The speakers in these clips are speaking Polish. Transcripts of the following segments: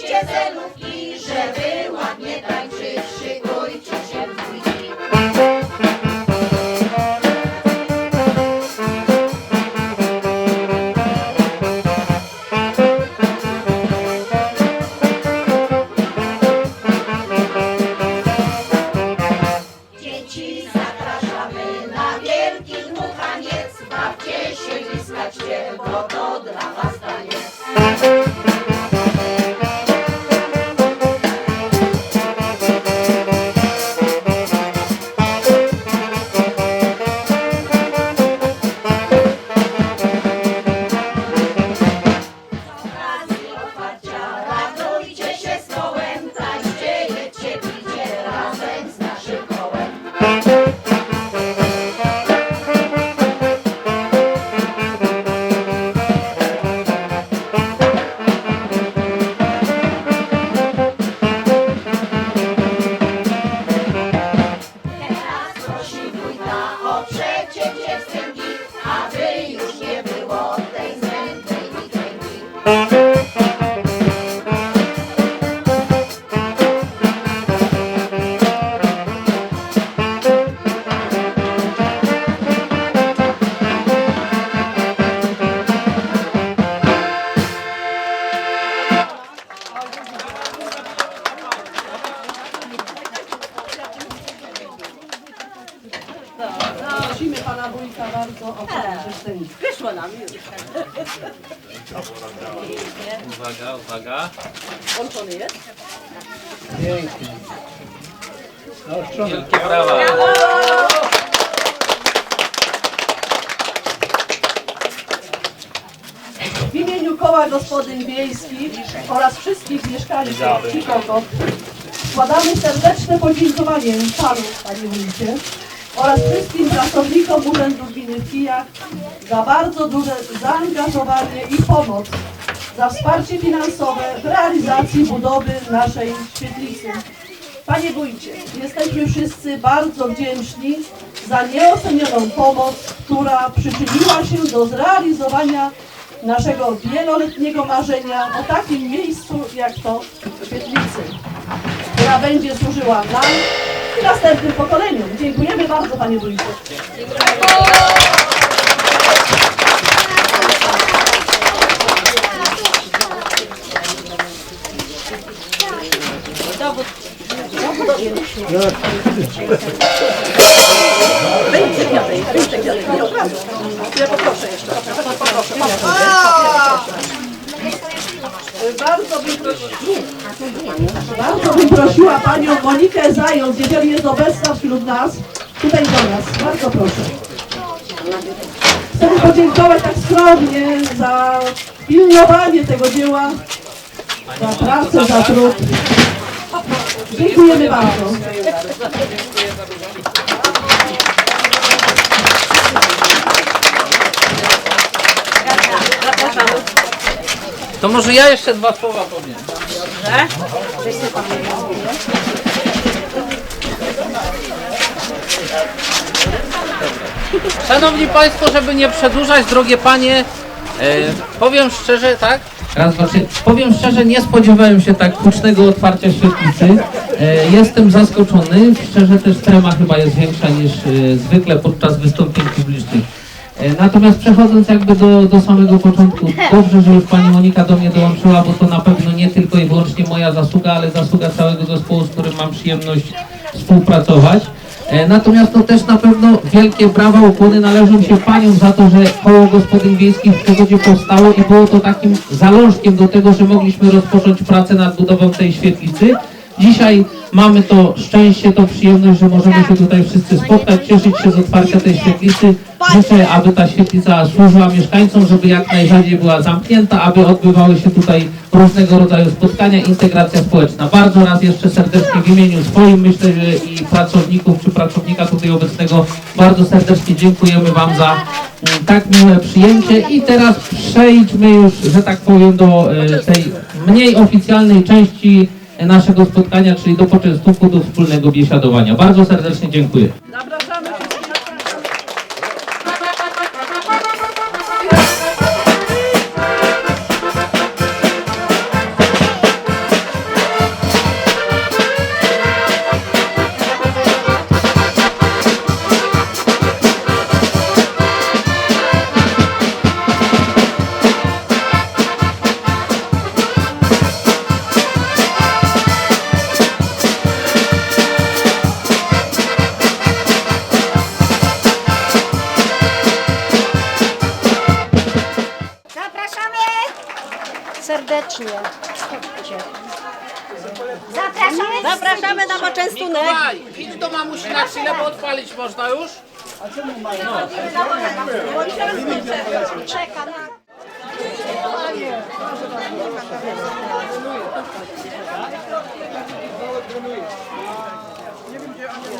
liście zelówki, Uwaga, uwaga. Włączony jest? Wielkie brawa. W imieniu Koła Gospodyń Wiejskich oraz wszystkich mieszkańców Cikokot składamy serdeczne podziękowanie panu, panie wójcie, oraz wszystkim pracownikom Urzędu Gminy w Kijach za bardzo duże zaangażowanie i pomoc, za wsparcie finansowe w realizacji budowy naszej świetlicy. Panie wójcie, jesteśmy wszyscy bardzo wdzięczni za nieocenioną pomoc, która przyczyniła się do zrealizowania naszego wieloletniego marzenia o takim miejscu jak to świetlicy, która będzie służyła nam i następnym pokoleniom. Dziękujemy bardzo Panie Wójcie. Bardzo bym, bardzo bym prosiła Panią Monikę Zając, jeżeli jest obecna wśród nas, tutaj do nas. Bardzo proszę. Chcemy podziękować tak skromnie za pilnowanie tego dzieła, za pracę, za trud. Dziękujemy bardzo. To może ja jeszcze dwa słowa powiem. Szanowni Państwo, żeby nie przedłużać, drogie Panie, e, powiem szczerze, tak? Raz, dwa, trzy. Powiem szczerze, nie spodziewałem się tak hucznego otwarcia świetlicy. E, jestem zaskoczony. Szczerze też trema chyba jest większa niż e, zwykle podczas wystąpień publicznych. E, Natomiast przechodząc jakby do, do samego początku, dobrze, że już Pani Monika do mnie dołączyła, bo to na pewno nie tylko i wyłącznie moja zasługa, ale zasługa całego zespołu, z którym mam przyjemność współpracować. E, Natomiast to też na pewno wielkie brawa, ukłony należą się Paniom za to, że koło gospodyń wiejskich w Przewodzie powstało i było to takim zalążkiem do tego, że mogliśmy rozpocząć pracę nad budową tej świetlicy. Dzisiaj mamy to szczęście, to przyjemność, że możemy się tutaj wszyscy spotkać, cieszyć się z otwarcia tej świetlicy. Życzę, aby ta świetlica służyła mieszkańcom, żeby jak najrzadziej była zamknięta, aby odbywały się tutaj różnego rodzaju spotkania, integracja społeczna. Bardzo raz jeszcze serdecznie w imieniu swoim, myślę, że i pracowników czy pracownika tutaj obecnego, bardzo serdecznie dziękujemy Wam za mm, tak miłe przyjęcie i teraz przejdźmy już, że tak powiem, do e, tej mniej oficjalnej części naszego spotkania, czyli do poczęstunku, do wspólnego biesiadowania. Bardzo serdecznie dziękuję. Serdecznie. Zapraszamy. Zapraszamy na poczęstunek. idź do mamusi na chwilę, bo odpalić można już. Czeka na... E,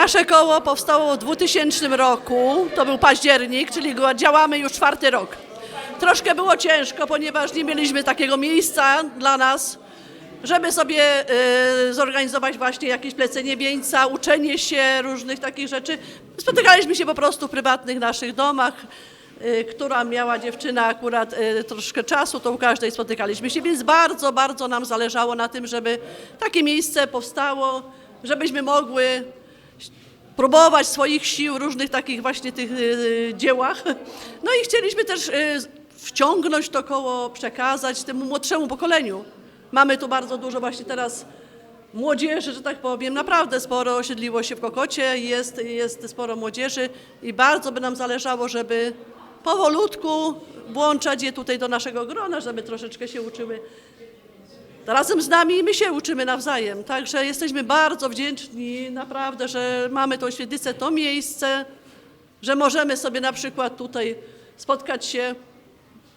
Nasze koło powstało w 2000 roku, to był październik, czyli działamy już czwarty rok. Troszkę było ciężko, ponieważ nie mieliśmy takiego miejsca dla nas, żeby sobie e, zorganizować właśnie jakieś plecenie wieńca, uczenie się różnych takich rzeczy. Spotykaliśmy się po prostu w prywatnych naszych domach, e, która miała dziewczyna akurat e, troszkę czasu, to u każdej spotykaliśmy się, więc bardzo, bardzo nam zależało na tym, żeby takie miejsce powstało, żebyśmy mogły próbować swoich sił w różnych takich właśnie tych y, dziełach. No i chcieliśmy też y, wciągnąć to koło, przekazać temu młodszemu pokoleniu. Mamy tu bardzo dużo właśnie teraz młodzieży, że tak powiem, naprawdę sporo osiedliło się w Kokocie, jest, jest sporo młodzieży i bardzo by nam zależało, żeby powolutku włączać je tutaj do naszego grona, żeby troszeczkę się uczyły razem z nami i my się uczymy nawzajem. Także jesteśmy bardzo wdzięczni naprawdę, że mamy tą świetlicę, to miejsce, że możemy sobie na przykład tutaj spotkać się,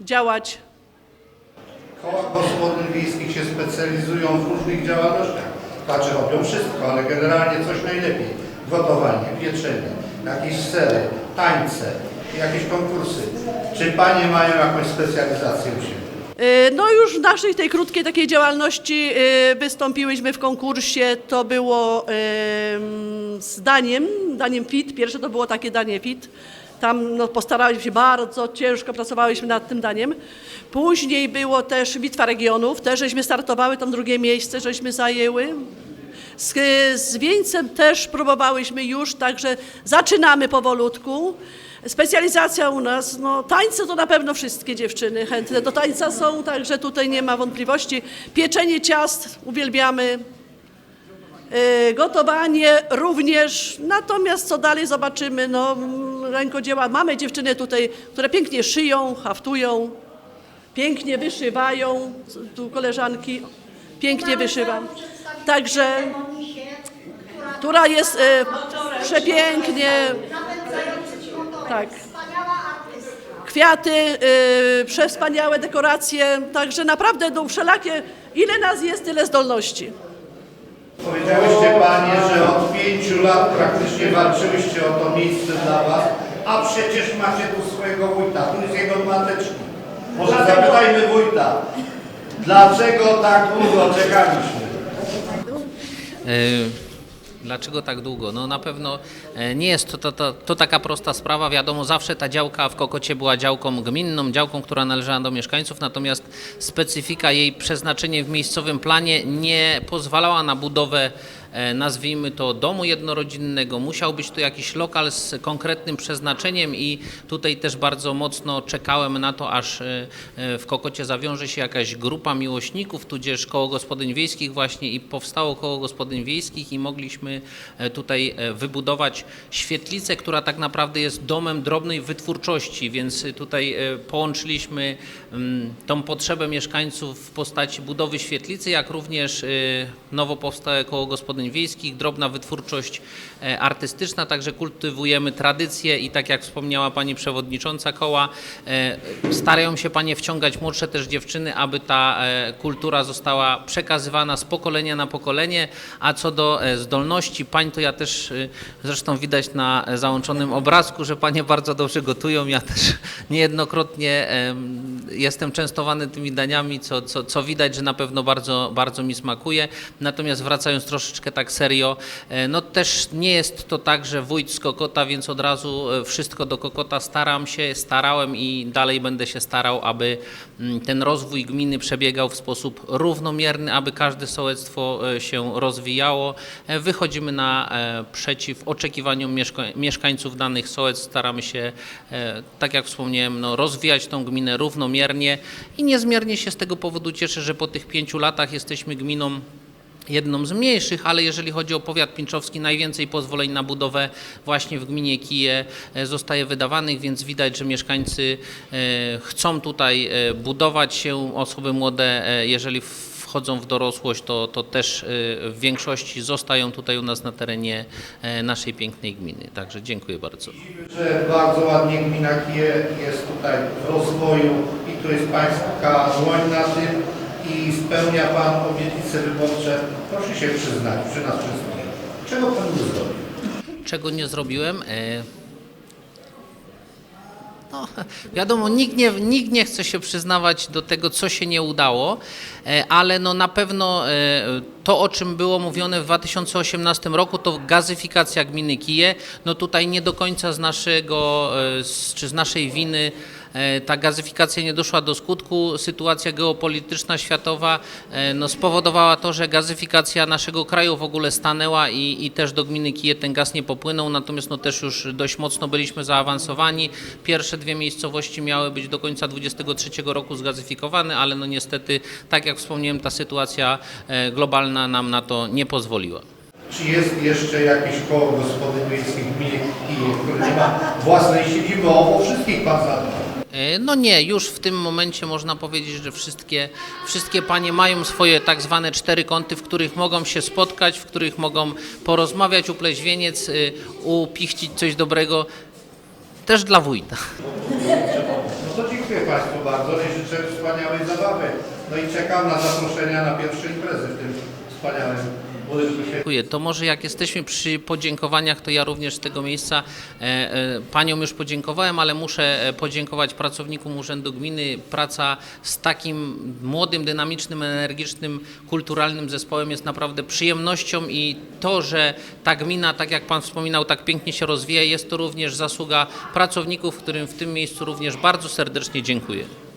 działać. Koła gospodyń wiejskich się specjalizują w różnych działalnościach. Znaczy robią wszystko, ale generalnie coś najlepiej. Gotowanie, pieczenie, jakieś sery, tańce, jakieś konkursy. Czy Panie mają jakąś specjalizację u siebie? Y, No już w naszej tej krótkiej takiej działalności y, wystąpiłyśmy w konkursie, to było z daniem, daniem FIT, pierwsze to było takie danie FIT. Tam no, postaraliśmy się bardzo, ciężko pracowałyśmy nad tym daniem. Później było też Bitwa Regionów, też żeśmy startowały, tam drugie miejsce żeśmy zajęły. Z, z wieńcem też próbowałyśmy już, także zaczynamy powolutku. Specjalizacja u nas, no tańce to na pewno wszystkie dziewczyny chętne do tańca są, także tutaj nie ma wątpliwości. Pieczenie ciast uwielbiamy, E, Gotowanie również, natomiast co dalej zobaczymy, no rękodzieła, mamy dziewczyny tutaj, które pięknie szyją, haftują, pięknie wyszywają, tu koleżanki pięknie wyszywa, także, która jest e, przepięknie, tak, kwiaty, e, przewspaniałe dekoracje, także naprawdę no wszelakie, ile nas jest, tyle zdolności. Powiedziałyście Panie, że od pięciu lat praktycznie walczyłyście o to miejsce dla Was, a przecież macie tu swojego wójta, tu jest jego mateczki. Może zapytajmy wójta, dlaczego tak długo czekaliśmy? E, Dlaczego tak długo? No na pewno e, nie jest to, to, to, to taka prosta sprawa. Wiadomo, zawsze ta działka w Kokocie była działką gminną, działką, która należała do mieszkańców, natomiast specyfika jej przeznaczenie w miejscowym planie nie pozwalała na budowę nazwijmy to domu jednorodzinnego. Musiał być to jakiś lokal z konkretnym przeznaczeniem i tutaj też bardzo mocno czekałem na to, aż e, e, w Kokocie zawiąże się jakaś grupa miłośników, tudzież koło gospodyń wiejskich właśnie i powstało koło gospodyń wiejskich i mogliśmy e, tutaj e, wybudować świetlicę, która tak naprawdę jest domem drobnej wytwórczości, więc tutaj e, połączyliśmy mm, tą potrzebę mieszkańców w postaci budowy świetlicy, jak również e, nowo powstałe koło gospodyń wiejskich, drobna wytwórczość e, artystyczna, także kultywujemy tradycje i tak jak wspomniała Pani Przewodnicząca koła, e, starają się Panie wciągać młodsze też dziewczyny, aby ta e, kultura została przekazywana z pokolenia na pokolenie, a co do zdolności Pań, to ja też zresztą widać na załączonym obrazku, że Panie bardzo dobrze gotują, ja też niejednokrotnie em, jestem częstowany tymi daniami, co, co, co widać, że na pewno bardzo, bardzo mi smakuje. Natomiast wracając troszeczkę tak serio, e, no też nie jest to tak, że wójt z Kokota, więc od razu e, wszystko do Kokota. Staram się, starałem i dalej będę się starał, aby mm, ten rozwój gminy przebiegał w sposób równomierny, aby każde sołectwo e, się rozwijało. Wychodzimy na przeciw oczekiwaniom mieszka- mieszkańców danych sołectw, staramy się, tak jak wspomniałem, no, rozwijać tą gminę równomiernie i niezmiernie się z tego powodu cieszę, że po tych pięciu latach jesteśmy gminą jedną z mniejszych, ale jeżeli chodzi o powiat pińczowski, najwięcej pozwoleń na budowę właśnie w gminie Kije e, zostaje wydawanych, więc widać, że mieszkańcy e, chcą tutaj e, budować się, osoby młode, jeżeli wchodzą w dorosłość, to, to też w większości zostają tutaj u nas na terenie naszej pięknej gminy. Także dziękuję bardzo. że bardzo ładnie gmina Kije jest tutaj w rozwoju i tu jest Pańska dłoń na tym i spełnia Pan obietnice wyborcze. Proszę się przyznać przy nas wszystkich. Czego Pan nie zrobił? czego nie zrobiłem. E, No, wiadomo, nikt nie, nikt nie chce się przyznawać do tego, co się nie udało, e, ale no na pewno e, to, o czym było mówione w 2018 roku, to gazyfikacja gminy Kije. No tutaj nie do końca z naszego, czy z naszej winy ta gazyfikacja nie doszła do skutku. Sytuacja geopolityczna światowa e, no, spowodowała to, że gazyfikacja naszego kraju w ogóle stanęła i, i też do gminy Kije ten gaz nie popłynął, natomiast no, też już dość mocno byliśmy zaawansowani. Pierwsze dwie miejscowości miały być do końca 2023 roku zgazyfikowane, ale no niestety, tak jak wspomniałem, ta sytuacja e, globalna nam na to nie pozwoliła. Czy jest jeszcze jakieś koło gospodyń wiejskich w gminie Kije, które nie ma własnej siedziby, o wszystkich Pan zadbał? E, No nie, już w tym momencie można powiedzieć, że wszystkie, wszystkie panie mają swoje tak zwane cztery kąty, w których mogą się spotkać, w których mogą porozmawiać, upleść wieniec, y, upichcić coś dobrego, też dla wójta. No to dziękuję Państwu bardzo i życzę wspaniałej zabawy. No i czekam na zaproszenia na pierwsze imprezy w tym wspaniałym. Dziękuję. To może jak jesteśmy przy podziękowaniach, to ja również z tego miejsca e, e, paniom już podziękowałem, ale muszę e, podziękować pracownikom Urzędu Gminy. Praca z takim młodym, dynamicznym, energicznym, kulturalnym zespołem jest naprawdę przyjemnością i to, że ta gmina, tak jak pan wspominał, tak pięknie się rozwija, jest to również zasługa pracowników, którym w tym miejscu również bardzo serdecznie dziękuję.